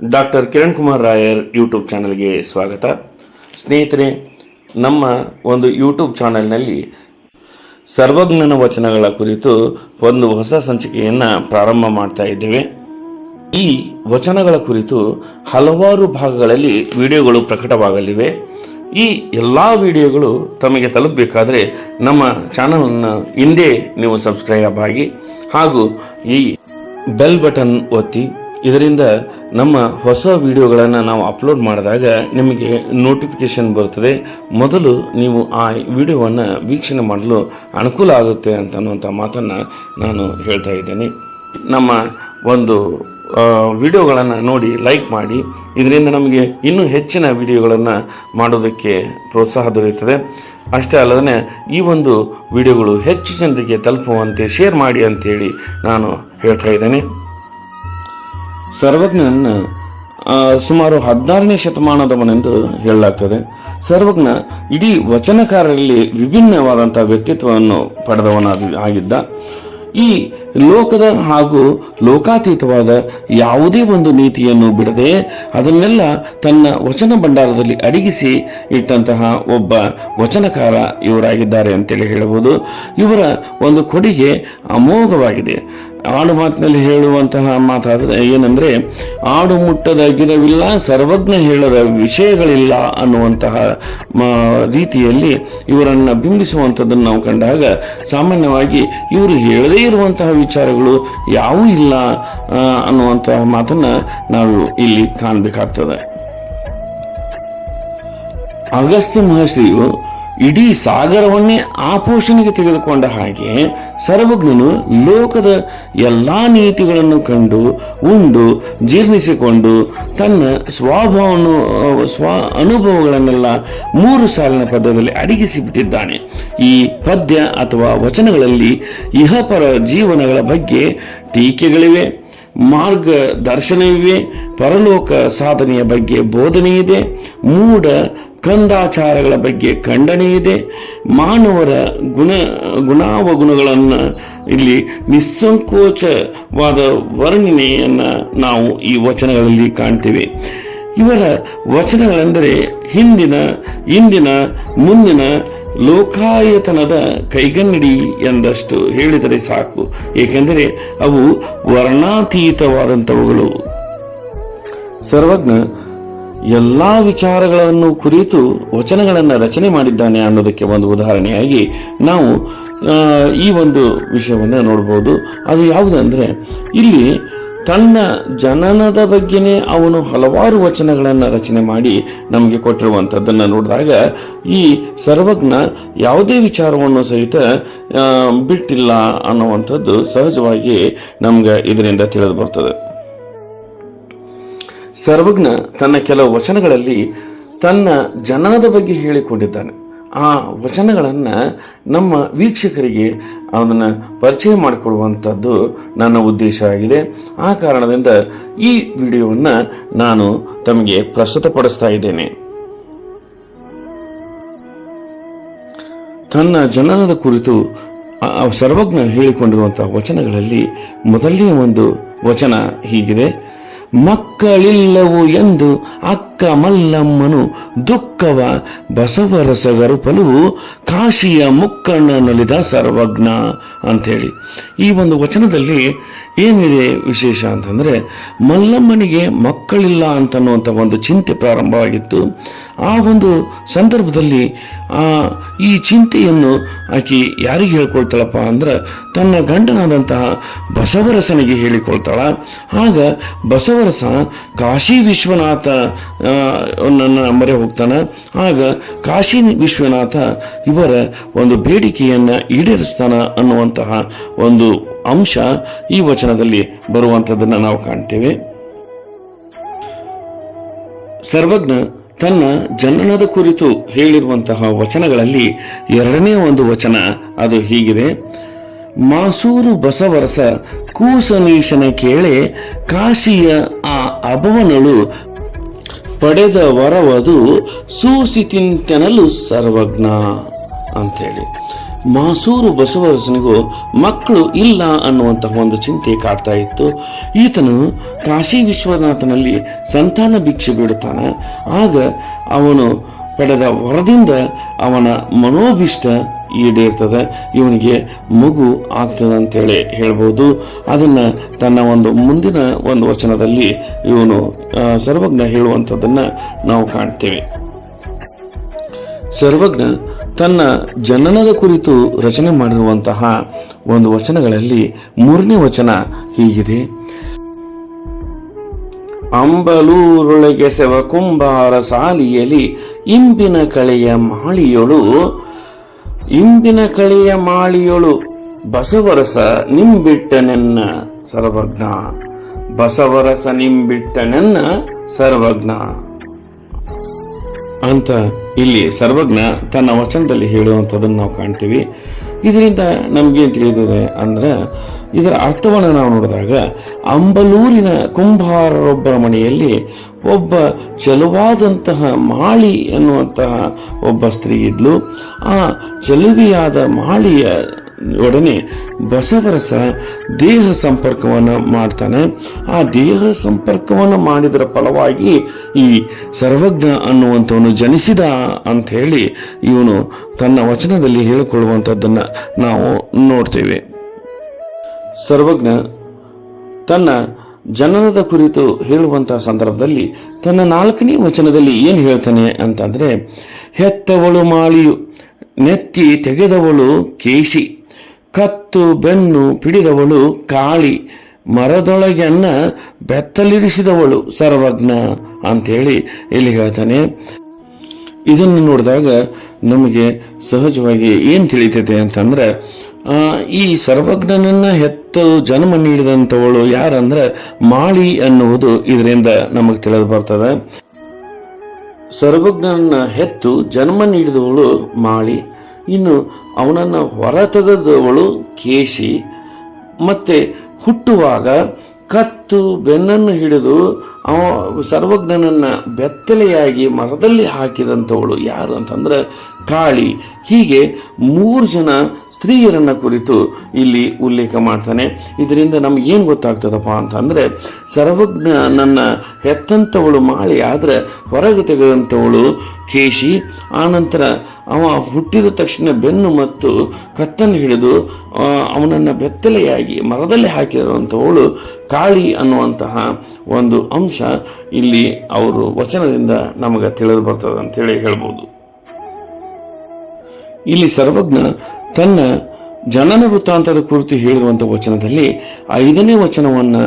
Doctor Kiran Kumar Rayar YouTube ಚಾನಲ್ಗೆ ಸ್ವಾಗತ. ಸ್ನೇಹಿತರೆ, ನಮ್ಮ ಒಂದು ಯೂಟ್ಯೂಬ್ ಚಾನಲ್ನಲ್ಲಿ ಸರ್ವಜ್ಞನ ವಚನಗಳ ಕುರಿತು ಒಂದು ಹೊಸ ಸಂಚಿಕೆಯನ್ನು ಪ್ರಾರಂಭ ಮಾಡ್ತಾ ಇದ್ದೇವೆ. ಈ ವಚನಗಳ ಕುರಿತು ಹಲವಾರು ಭಾಗಗಳಲ್ಲಿ ವಿಡಿಯೋಗಳು ಪ್ರಕಟವಾಗಲಿವೆ. ಈ ಎಲ್ಲ ವಿಡಿಯೋಗಳು ತಮಗೆ ತಲುಪಬೇಕಾದರೆ ನಮ್ಮ ಚಾನಲನ್ನು ಹಿಂದೆ ನೀವು ಸಬ್ಸ್ಕ್ರೈಬ್ ಆಗಿ ಹಾಗೂ ಈ ಬೆಲ್ ಬಟನ್ ಒತ್ತಿ ಇದರಿಂದ ನಮ್ಮ ಹೊಸ ವಿಡಿಯೋಗಳನ್ನು ನಾವು ಅಪ್ಲೋಡ್ ಮಾಡಿದಾಗ ನಿಮಗೆ ನೋಟಿಫಿಕೇಶನ್ ಬರುತ್ತದೆ ಮೊದಲು ನೀವು ಆ ವಿಡಿಯೋವನ್ನು ವೀಕ್ಷಣೆ ಮಾಡಲು ಅನುಕೂಲ ಆಗುತ್ತೆ ಅಂತ ಅನ್ನುವಂಥ ಮಾತನ್ನು ನಾನು ಹೇಳ್ತಾ ಇದ್ದೇನೆ. ನಮ್ಮ ಒಂದು ವಿಡಿಯೋಗಳನ್ನು ನೋಡಿ ಲೈಕ್ ಮಾಡಿ. ಇದರಿಂದ ನಮಗೆ ಇನ್ನೂ ಹೆಚ್ಚಿನ ವಿಡಿಯೋಗಳನ್ನು ಮಾಡೋದಕ್ಕೆ ಪ್ರೋತ್ಸಾಹ ದೊರೆಯುತ್ತದೆ. ಅಷ್ಟೇ ಅಲ್ಲದೆ ಈ ಒಂದು ವಿಡಿಯೋಗಳು ಹೆಚ್ಚು ಜನರಿಗೆ ತಲುಪುವಂತೆ ಶೇರ್ ಮಾಡಿ ಅಂತೇಳಿ ನಾನು ಹೇಳ್ತಾ ಇದ್ದೇನೆ. ಸರ್ವಜ್ಞನ ಆ, ಸುಮಾರು ಹದಿನಾರನೇ ಶತಮಾನದವನೆಂದು ಹೇಳಲಾಗ್ತದೆ. ಸರ್ವಜ್ಞ ಇಡೀ ವಚನಕಾರರಲ್ಲಿ ವಿಭಿನ್ನವಾದಂತಹ ವ್ಯಕ್ತಿತ್ವವನ್ನು ಪಡೆದವನ ಆಗಿದ್ದ. ಈ ಲೋಕದ ಹಾಗೂ ಲೋಕಾತೀತವಾದ ಯಾವುದೇ ಒಂದು ನೀತಿಯನ್ನು ಬಿಡದೆ ಅದನ್ನೆಲ್ಲ ತನ್ನ ವಚನ ಭಂಡಾರದಲ್ಲಿ ಅಡಗಿಸಿ ಇಟ್ಟಂತಹ ಒಬ್ಬ ವಚನಕಾರ ಇವರಾಗಿದ್ದಾರೆ ಅಂತೇಳಿ ಹೇಳಬಹುದು. ಇವರ ಒಂದು ಕೊಡುಗೆ ಅಮೋಘವಾಗಿದೆ. ಆಡು ಮಾತಿನಲ್ಲಿ ಹೇಳುವಂತಹ ಮಾತಾದ ಏನಂದ್ರೆ, ಆಡು ಮುಟ್ಟದ ಗಿಡವಿಲ್ಲ, ಸರ್ವಜ್ಞ ಹೇಳದ ವಿಷಯಗಳಿಲ್ಲ ಅನ್ನುವಂತಹ ರೀತಿಯಲ್ಲಿ ಇವರನ್ನು ಬಿಂಬಿಸುವಂಥದ್ದನ್ನು ನಾವು ಕಂಡಾಗ ಸಾಮಾನ್ಯವಾಗಿ ಇವರು ಹೇಳದೇ ಇರುವಂತಹ ವಿಚಾರಗಳು ಯಾವೂ ಇಲ್ಲ ಅನ್ನುವಂತಹ ಮಾತನ್ನ ನಾವು ಇಲ್ಲಿ ಕಾಣಬೇಕಾಗ್ತದೆ. ಅಗಸ್ತ್ಯ ಮಹರ್ಷಿಯು ಇಡೀ ಸಾಗರವನ್ನೇ ಆಪೋಷಣೆಗೆ ತೆಗೆದುಕೊಂಡ ಹಾಗೆ ಸರ್ವಜ್ಞನು ಲೋಕದ ಎಲ್ಲಾ ನೀತಿಗಳನ್ನು ಕಂಡು, ಉಂಡು, ಜೀರ್ಣಿಸಿಕೊಂಡು ತನ್ನ ಸ್ವಭಾವವನ್ನು ಸ್ವ ಅನುಭವಗಳನ್ನೆಲ್ಲ ಮೂರು ಸಾಲಿನ ಪದ್ಯದಲ್ಲಿ ಅಡಗಿಸಿಬಿಟ್ಟಿದ್ದಾನೆ. ಈ ಪದ್ಯ ಅಥವಾ ವಚನಗಳಲ್ಲಿ ಇಹಪರ ಜೀವನಗಳ ಬಗ್ಗೆ ಟೀಕೆಗಳಿವೆ. ಮಾರ್ಗದರ್ಶನವಿವೆ. ಪರಲೋಕ ಸಾಧನೆಯ ಬಗ್ಗೆ ಬೋಧನೆ ಇದೆ ಮೂಢ ಕಂದಾಚಾರಗಳ ಬಗ್ಗೆ ಖಂಡನೆ ಇದೆ ಮಾನವರ ಗುಣ, ಗುಣಾವಗುಣಗಳನ್ನು ಇಲ್ಲಿ ನಿಸ್ಸಂಕೋಚವಾದ ವರ್ಣನೆಯನ್ನು ನಾವು ಈ ವಚನಗಳಲ್ಲಿ ಕಾಣ್ತೇವೆ. ಇವರ ವಚನಗಳೆಂದರೆ ಹಿಂದಿನ, ಇಂದಿನ, ಮುಂದಿನ ಲೋಕಾಯತನದ ಕೈಗನ್ನಡಿ ಎಂದಷ್ಟು ಹೇಳಿದರೆ ಸಾಕು. ಏಕೆಂದರೆ ಅವು ವರ್ಣಾತೀತವಾದಂಥವುಗಳು. ಸರ್ವಜ್ಞ ಎಲ್ಲ ವಿಚಾರಗಳನ್ನು ಕುರಿತು ವಚನಗಳನ್ನು ರಚನೆ ಮಾಡಿದ್ದಾನೆ ಅನ್ನೋದಕ್ಕೆ ಒಂದು ಉದಾಹರಣೆಯಾಗಿ ನಾವು ಈ ಒಂದು ವಿಷಯವನ್ನು ನೋಡ್ಬೋದು. ಅದು ಯಾವುದಂದರೆ, ಇಲ್ಲಿ ತನ್ನ ಜನನದ ಬಗ್ಗೆನೇ ಅವನು ಹಲವಾರು ವಚನಗಳನ್ನು ರಚನೆ ಮಾಡಿ ನಮಗೆ ಕೊಟ್ಟಿರುವಂಥದ್ದನ್ನು ನೋಡಿದಾಗ ಈ ಸರ್ವಜ್ಞ ಯಾವುದೇ ವಿಚಾರವನ್ನು ಸಹಿತ ಬಿಟ್ಟಿಲ್ಲ ಅನ್ನುವಂಥದ್ದು ಸಹಜವಾಗಿ ನಮ್ಗೆ ಇದರಿಂದ ತಿಳಿದು ಬರ್ತದೆ. ಸರ್ವಜ್ಞ ತನ್ನ ಕೆಲವು ವಚನಗಳಲ್ಲಿ ತನ್ನ ಜನನದ ಬಗ್ಗೆ ಹೇಳಿಕೊಂಡಿದ್ದಾನೆ. ಆ ವಚನಗಳನ್ನು ನಮ್ಮ ವೀಕ್ಷಕರಿಗೆ ಅದನ್ನು ಪರಿಚಯ ಮಾಡಿಕೊಡುವಂಥದ್ದು ನನ್ನ ಉದ್ದೇಶ ಆಗಿದೆ. ಆ ಕಾರಣದಿಂದ ಈ ವಿಡಿಯೋವನ್ನು ನಾನು ತಮಗೆ ಪ್ರಸ್ತುತಪಡಿಸ್ತಾ ಇದ್ದೇನೆ. ತನ್ನ ಜನನದ ಕುರಿತು ಸರ್ವಜ್ಞ ಹೇಳಿಕೊಂಡಿರುವಂತಹ ವಚನಗಳಲ್ಲಿ ಮೊದಲನೇ ಒಂದು ವಚನ ಹೀಗಿದೆ. ಮಕ್ಕಳಿಲ್ಲವು ಎಂದು ಅಕ್ಕ ಮಲ್ಲಮ್ಮನು ದುಃಖವ ಬಸವರಸಗರುಪಲು ಕಾಶಿಯ ಮುಕ್ಕಣ್ಣನೊಲಿದ ಸರ್ವಜ್ಞ ಅಂಥೇಳಿ. ಈ ಒಂದು ವಚನದಲ್ಲಿ ಏನಿದೆ ವಿಶೇಷ ಅಂತಂದರೆ ಮಲ್ಲಮ್ಮನಿಗೆ ಮಕ್ಕಳಿಲ್ಲ ಅಂತನ್ನುವಂಥ ಒಂದು ಚಿಂತೆ ಪ್ರಾರಂಭವಾಗಿತ್ತು. ಆ ಒಂದು ಸಂದರ್ಭದಲ್ಲಿ ಈ ಚಿಂತೆಯನ್ನು ಆಕೆ ಯಾರಿಗೆ ಹೇಳ್ಕೊಳ್ತಾಳಪ್ಪ ಅಂದ್ರೆ ತನ್ನ ಗಂಡನಾದಂತಹ ಬಸವರಸನಿಗೆ ಹೇಳಿಕೊಳ್ತಾಳ. ಆಗ ಬಸವರಸ ಕಾಶಿ ವಿಶ್ವನಾಥ ನನ್ನ ಮೊರೆ ಹೋಗ್ತಾನೆ. ಆಗ ಕಾಶಿ ವಿಶ್ವನಾಥ ಇವರ ಒಂದು ಬೇಡಿಕೆಯನ್ನು ಈಡೇರಿಸ್ತಾನ ಅನ್ನುವಂತಹ ಒಂದು ಅಂಶ ಈ ವಚನದಲ್ಲಿ ಬರುವಂಥದ್ದನ್ನು ನಾವು ಕಾಣ್ತೇವೆ. ಸರ್ವಜ್ಞ ತನ್ನ ಜನನದ ಕುರಿತು ಹೇಳಿರುವಂತಹ ವಚನಗಳಲ್ಲಿ ಎರಡನೇ ಒಂದು ವಚನ ಅದು ಹೀಗಿದೆ. ಮಾಸೂರು ಬಸವರಸ ಕೂಸನೀಶನ ಕೇಳೆ ಕಾಶಿಯ ಆ ಅಭವನಳು ಪಡೆದ ವರವದು ಸೂಸಿತಿಂತೆನಲು ಸರ್ವಜ್ಞ ಅಂಥೇಳಿ. ಮಾಸೂರು ಬಸವರಸನಿಗೂ ಮಕ್ಕಳು ಇಲ್ಲ ಅನ್ನುವಂತಹ ಒಂದು ಚಿಂತೆ ಕಾಡ್ತಾ ಇತ್ತು. ಈತನು ಕಾಶಿ ವಿಶ್ವನಾಥನಲ್ಲಿ ಸಂತಾನ ಭಿಕ್ಷೆ ಬಿಡುತ್ತಾನೆ. ಆಗ ಅವನು ಪಡೆದ ವರದಿಂದ ಅವನ ಮನೋಭಿಷ್ಟ ಈಡೇರ್ತದೆ ಇವನಿಗೆ ಮಗು ಆಗ್ತದೆ ಅಂತೇಳಿ ಹೇಳ್ಬೋದು. ಅದನ್ನ ತನ್ನ ಒಂದು ಮುಂದಿನ ಒಂದು ವಚನದಲ್ಲಿ ಇವನು ಸರ್ವಜ್ಞ ಹೇಳುವಂಥದ್ದನ್ನ ನಾವು ಕಾಣ್ತೇವೆ. ಸರ್ವಜ್ಞ ತನ್ನ ಜನನದ ಕುರಿತು ರಚನೆ ಮಾಡಿರುವಂತಹ ಒಂದು ವಚನಗಳಲ್ಲಿ ಮೂರನೇ ವಚನ ಹೀಗಿದೆ. ಅಂಬಲೂರೊಳಗೆ ಸೆವ ಕುಂಬಾರ ಸಾಲಿಯಲ್ಲಿ ಇಂಬಿನ ಕಳೆಯ ಮಾಳಿಯೊಳು ಇಂಬಿನ ಕಳೆಯ ಮಾಳಿಯೊಳು ಬಸವರಸ ನಿಂಬಿಟ್ಟನೆನ್ನ ಸರ್ವಜ್ಞ. ಬಸವರಸ ನಿಂಬಿಟ್ಟನೆನ್ನ ಸರ್ವಜ್ಞ. ಅಂತ ಇಲ್ಲಿ ಸರ್ವಜ್ಞ ತನ್ನ ವಚನದಲ್ಲಿ ಹೇಳುವಂಥದ್ದನ್ನು ನಾವು ಕಾಣ್ತೀವಿ. ಇದರಿಂದ ನಮಗೇನು ತಿಳಿದಿದೆ ಅಂದ್ರೆ, ಇದರ ಅರ್ಥವನ್ನು ನಾವು ನೋಡಿದಾಗ, ಅಂಬಲೂರಿನ ಕುಂಭಾರರೊಬ್ಬರ ಮನೆಯಲ್ಲಿ ಒಬ್ಬ ಚೆಲುವಾದಂತಹ ಮಾಳಿ ಎನ್ನುವಂತಹ ಒಬ್ಬ ಸ್ತ್ರೀ ಇದ್ಲು. ಆ ಚೆಲುವಿಯಾದ ಮಾಳಿಯ ಒಡನೆ ಬಸವರಸ ದೇಹ ಸಂಪರ್ಕವನ್ನು ಮಾಡ್ತಾನೆ. ಆ ದೇಹ ಸಂಪರ್ಕವನ್ನು ಮಾಡಿದರ ಫಲವಾಗಿ ಈ ಸರ್ವಜ್ಞ ಅನ್ನುವಂಥವನು ಜನಿಸಿದ ಅಂತ ಹೇಳಿ ಇವನು ತನ್ನ ವಚನದಲ್ಲಿ ಹೇಳಿಕೊಳ್ಳುವಂಥದ್ದನ್ನು ನಾವು ನೋಡ್ತೇವೆ. ಸರ್ವಜ್ಞ ತನ್ನ ಜನನದ ಕುರಿತು ಹೇಳುವಂತಹ ಸಂದರ್ಭದಲ್ಲಿ ತನ್ನ ನಾಲ್ಕನೇ ವಚನದಲ್ಲಿ ಏನು ಹೇಳ್ತಾನೆ ಅಂತಂದ್ರೆ, ಹೆತ್ತವಳು ಮಾಳಿಯು, ನೆತ್ತಿ ತೆಗೆದವಳು ಕೇಶಿ. ಕತ್ತು ಬೆನ್ನು ಪಿಡಿದವಳು ಕಾಳಿ, ಮರದೊಳಗೆನ್ನ ಬೆತ್ತಲಿರಿಸಿದವಳು ಸರ್ವಜ್ಞ ಅಂತೇಳಿ ಇಲ್ಲಿ ಹೇಳ್ತಾನೆ. ಇದನ್ನು ನೋಡಿದಾಗ ನಮಗೆ ಸಹಜವಾಗಿ ಏನು ತಿಳಿತೈತೆ ಅಂತಂದ್ರೆ ಈ ಸರ್ವಜ್ಞನನ್ನ ಹೆತ್ತು ಜನ್ಮ ನೀಡಿದಂಥವಳು ಯಾರಂದ್ರೆ ಮಾಳಿ ಅನ್ನುವುದು ಇದರಿಂದ ನಮಗೆ ತಿಳಿದು ಬರ್ತದೆ. ಸರ್ವಜ್ಞನನ್ನ ಹೆತ್ತು ಜನ್ಮ ನೀಡಿದವಳು ಮಾಳಿ. ಇನ್ನು ಅವನನ್ನು ಹೊರತೆಗೆದವಳು ಕೇಶಿ. ಮತ್ತೆ ಹುಟ್ಟುವಾಗ ಕತ್ತು ಬೆನ್ನನ್ನು ಹಿಡಿದು ಅವ ಸರ್ವಜ್ಞನನ್ನ ಬೆತ್ತಲೆಯಾಗಿ ಮರದಲ್ಲಿ ಹಾಕಿದಂಥವಳು ಯಾರು ಅಂತಂದ್ರೆ ಕಾಳಿ. ಹೀಗೆ ಮೂರು ಜನ ಸ್ತ್ರೀಯರನ್ನ ಕುರಿತು ಇಲ್ಲಿ ಉಲ್ಲೇಖ ಮಾಡ್ತಾನೆ. ಇದರಿಂದ ನಮ್ಗೇನು ಗೊತ್ತಾಗ್ತದಪ್ಪ ಅಂತಂದ್ರೆ ಸರ್ವಜ್ಞ ನನ್ನ ಹೆತ್ತಂಥವಳು ಮಾಳಿ ಆದ್ರೆ ಹೊರಗೆ ತೆಗೆದಂಥವಳು ಕೇಶಿ. ಆನಂತರ ಅವ ಹುಟ್ಟಿದ ತಕ್ಷಣ ಬೆನ್ನು ಮತ್ತು ಕತ್ತನ್ನು ಹಿಡಿದು ಅವನನ್ನ ಅವನನ್ನು ಬೆತ್ತಲೆಯಾಗಿ ಮರದಲ್ಲಿ ಹಾಕಿರುವಂಥವಳು ಕಾಳಿ ಅನ್ನುವಂತಹ ಒಂದು ಅಂಶ ಇಲ್ಲಿ ಅವರು ವಚನದಿಂದ ನಮಗೆ ತಿಳಿದು ಬರ್ತದೆ ಅಂತೇಳಿ ಹೇಳ್ಬೋದು. ಇಲ್ಲಿ ಸರ್ವಜ್ಞ ತನ್ನ ಜನನ ವೃತ್ತಾಂತದ ಕುರಿತು ಹೇಳಿರುವಂಥ ವಚನದಲ್ಲಿ ಐದನೇ ವಚನವನ್ನು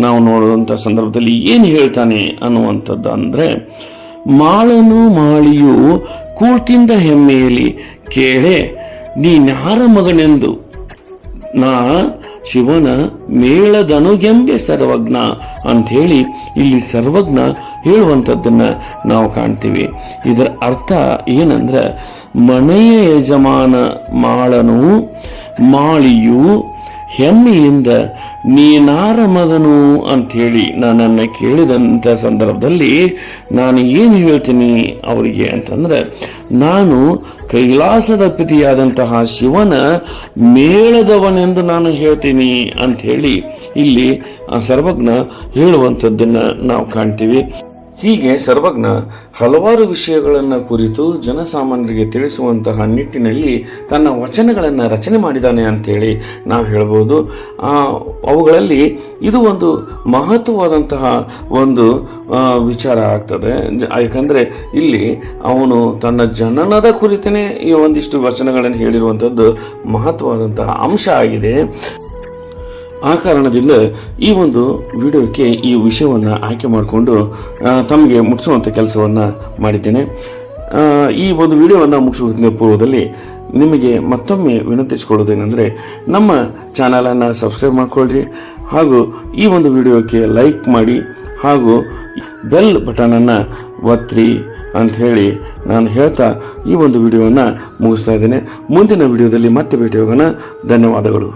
ನಾವು ನೋಡುವಂಥ ಸಂದರ್ಭದಲ್ಲಿ ಏನು ಹೇಳ್ತಾನೆ ಅನ್ನುವಂಥದ್ದು ಅಂದರೆ ಮಾಳನು ಮಾಳಿಯು ಕೂರ್ತಿಂದ ಹೆಮ್ಮೆಯಲ್ಲಿ ಕೇಳೆ ನೀನ್ಯಾರ ಮಗನೆಂದು? ನಾ ಶಿವನ ಮೇಳದನುಗೆಂಬೆ ಸರ್ವಜ್ಞ ಅಂಥೇಳಿ ಇಲ್ಲಿ ಸರ್ವಜ್ಞ ಹೇಳುವಂಥದ್ದನ್ನ ನಾವು ಕಾಣ್ತೀವಿ. ಇದರ ಅರ್ಥ ಏನಂದ್ರೆ ಮನೆಯ ಯಜಮಾನ ಮಾಳನು ಮಾಳಿಯು ಹೆಮ್ಮೆಯಿಂದ ನೀನಾರ ಮಗನು ಅಂಥೇಳಿ ನನ್ನನ್ನು ಕೇಳಿದಂಥ ಸಂದರ್ಭದಲ್ಲಿ ನಾನು ಏನು ಹೇಳ್ತೀನಿ ಅವರಿಗೆ ಅಂತಂದ್ರೆ, ನಾನು ಕೈಲಾಸದ ಪತಿಯಾದಂತಹ ಶಿವನ ಮೇಳದವನೆಂದು ನಾನು ಹೇಳ್ತೀನಿ ಅಂತ ಹೇಳಿ ಇಲ್ಲಿ ಸರ್ವಜ್ಞ ಹೇಳುವಂಥದ್ದನ್ನು ನಾವು ಕಾಣ್ತೀವಿ. ಹೀಗೆ ಸರ್ವಜ್ಞ ಹಲವಾರು ವಿಷಯಗಳನ್ನು ಕುರಿತು ಜನಸಾಮಾನ್ಯರಿಗೆ ತಿಳಿಸುವಂತಹ ನಿಟ್ಟಿನಲ್ಲಿ ತನ್ನ ವಚನಗಳನ್ನು ರಚನೆ ಮಾಡಿದ್ದಾನೆ ಅಂತೇಳಿ ನಾವು ಹೇಳ್ಬೋದು. ಅವುಗಳಲ್ಲಿ ಇದು ಒಂದು ಮಹತ್ವವಾದಂತಹ ಒಂದು ವಿಚಾರ ಆಗ್ತದೆ. ಯಾಕಂದರೆ ಇಲ್ಲಿ ಅವನು ತನ್ನ ಜನನದ ಕುರಿತನೇ ಈ ಒಂದಿಷ್ಟು ವಚನಗಳನ್ನು ಹೇಳಿರುವಂಥದ್ದು ಮಹತ್ವವಾದಂತಹ ಅಂಶ ಆಗಿದೆ. ಆ ಕಾರಣದಿಂದ ಈ ಒಂದು ವಿಡಿಯೋಕ್ಕೆ ಈ ವಿಷಯವನ್ನು ಆಯ್ಕೆ ಮಾಡಿಕೊಂಡು ತಮಗೆ ಮುಟ್ಟಿಸುವಂಥ ಕೆಲಸವನ್ನು ಮಾಡಿದ್ದೇನೆ. ಈ ಒಂದು ವಿಡಿಯೋವನ್ನು ಮುಗಿಸುವ ಪೂರ್ವದಲ್ಲಿ ನಿಮಗೆ ಮತ್ತೊಮ್ಮೆ ವಿನಂತಿಸಿಕೊಳ್ಳೋದೇನೆಂದರೆ ನಮ್ಮ ಚಾನಲನ್ನು ಸಬ್ಸ್ಕ್ರೈಬ್ ಮಾಡಿಕೊಳ್ಳ್ರಿ, ಹಾಗೂ ಈ ಒಂದು ವಿಡಿಯೋಕ್ಕೆ ಲೈಕ್ ಮಾಡಿ, ಹಾಗೂ ಬೆಲ್ ಬಟನನ್ನು ಒತ್ತಿರಿ ಹೇಳಿ ನಾನು ಹೇಳ್ತಾ ಈ ಒಂದು ವಿಡಿಯೋವನ್ನು ಮುಗಿಸ್ತಾ ಇದ್ದೇನೆ. ಮುಂದಿನ ವಿಡಿಯೋದಲ್ಲಿ ಮತ್ತೆ ಭೇಟಿ ಹೋಗೋಣ. ಧನ್ಯವಾದಗಳು.